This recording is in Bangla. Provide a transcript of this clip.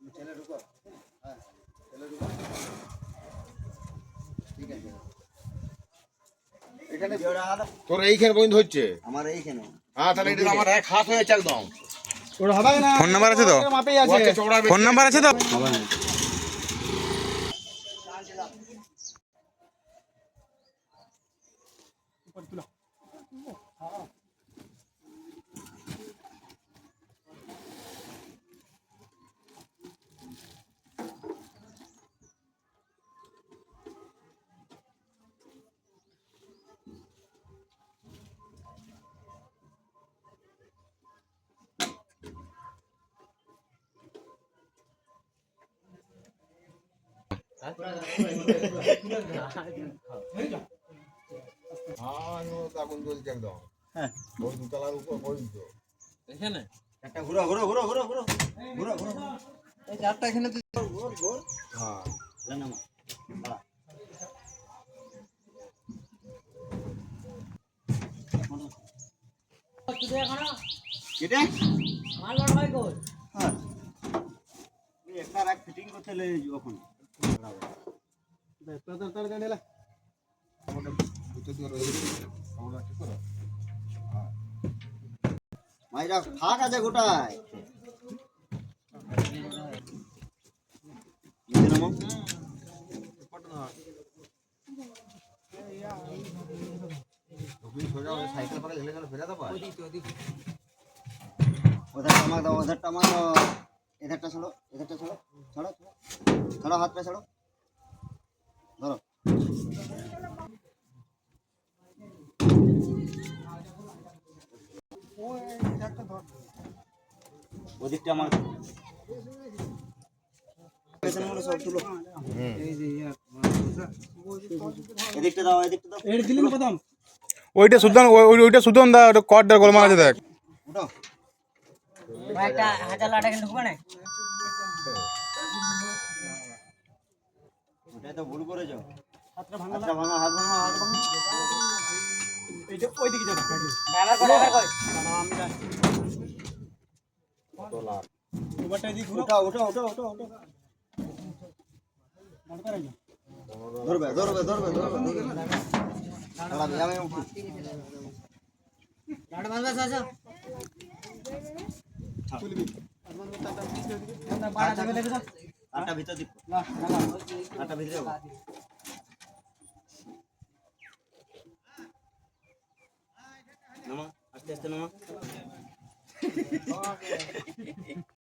ছেলে ঢুকো হ্যাঁ ছেলে ঢুকো ঠিক আছে এখানে তোর এইখানে পর্যন্ত হচ্ছে? আমার এইখানে। হ্যাঁ তাহলে এটা আমার এক হাত হয়েছে একদম। ফোন নাম্বার আছে তো। ফোন নাম্বার আছে তো? হ্যাঁ দুতলার উপর পর্যন্ত একটা ঘুরো ঘুরো ঘুরো ঘুরো ঘুরো ঘুরো ঘুরো চারটা এখানে তো ঘুর ঘুর হ্যাঁ। না একটা রাখ ফিটিং করতে লেগে যাব এখন মাইরা ফাঁক আছে গোটায় নিচে নামো। তুমি সোজা ওই সাইকেল পাকে ঝেলে গেলে ফেলে দেবো ওধারটা আমাকে দাও ওধারটা আমার দাও এধারটা ছাড়ো এধারটা ছাড়ো ছাড়ো ছাড়ো। ছাড়ো হাত পা ছাড়ো ধরো ওদিকটা আমার ওইটা সুদন ওই- ওই- ওইটা সুদন দা ওটা দা গোলমাল আছে দেখ। উঠো একটা হাজার লাখ টাকা ঢুকবে না? তো ভুল করেছ হাতটা ভাঙা হাত ভাঙা হাত ভাঙা। ড্রাইভার করে। ড্রাইভার করে। ধরবে ধরবে ধরবে ধরবে দাঁড়াবে আমি উঠি। লাড়ু বাঁধবে সাসা আটটা ভিতর দিব আটটা ভিতরে যাবো। নামা আস্তে আস্তে নামা